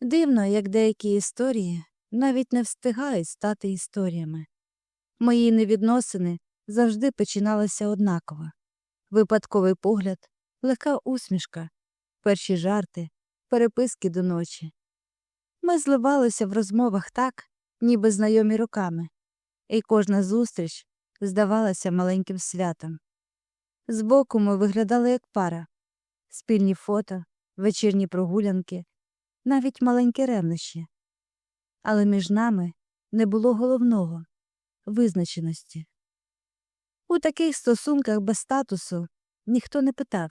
Дивно, як деякі історії навіть не встигають стати історіями. Мої невідносини завжди починалися однаково випадковий погляд, легка усмішка, перші жарти, переписки до ночі. Ми зливалися в розмовах так, ніби знайомі роками, і кожна зустріч здавалася маленьким святом. Збоку ми виглядали як пара, спільні фото, вечірні прогулянки, навіть маленькі ревнощі. Але між нами не було головного визначеності. У таких стосунках без статусу ніхто не питав,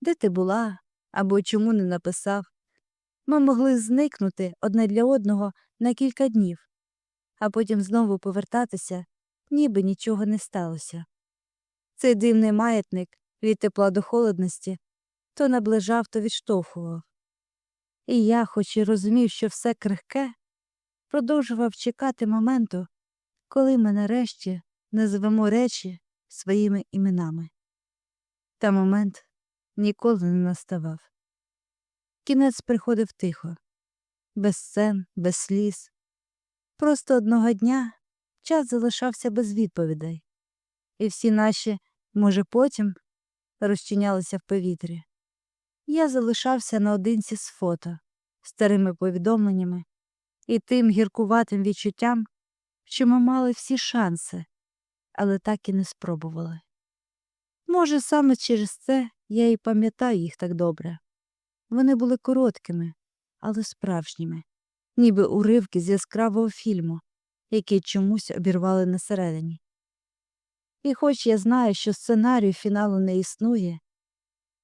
де ти була або чому не написав. Ми могли зникнути одне для одного на кілька днів, а потім знову повертатися, ніби нічого не сталося. Цей дивний маятник від тепла до холодності то наближав, то відштовхував. І я, хоч і розумів, що все крихке, продовжував чекати моменту, коли ми нарешті назвемо речі своїми іменами. Та момент ніколи не наставав. Кінець приходив тихо, без сцен, без сліз. Просто одного дня час залишався без відповідей, і всі наші, може, потім розчинялися в повітрі. Я залишався наодинці з фото, старими повідомленнями і тим гіркуватим відчуттям, що ми мали всі шанси, але так і не спробували. Може, саме через це я і пам'ятаю їх так добре. Вони були короткими, але справжніми, ніби уривки з яскравого фільму, який чомусь обірвали на середині. І хоч я знаю, що сценарію фіналу не існує,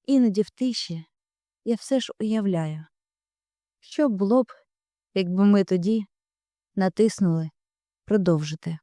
іноді в тиші я все ж уявляю, що було б, якби ми тоді натиснули продовжити.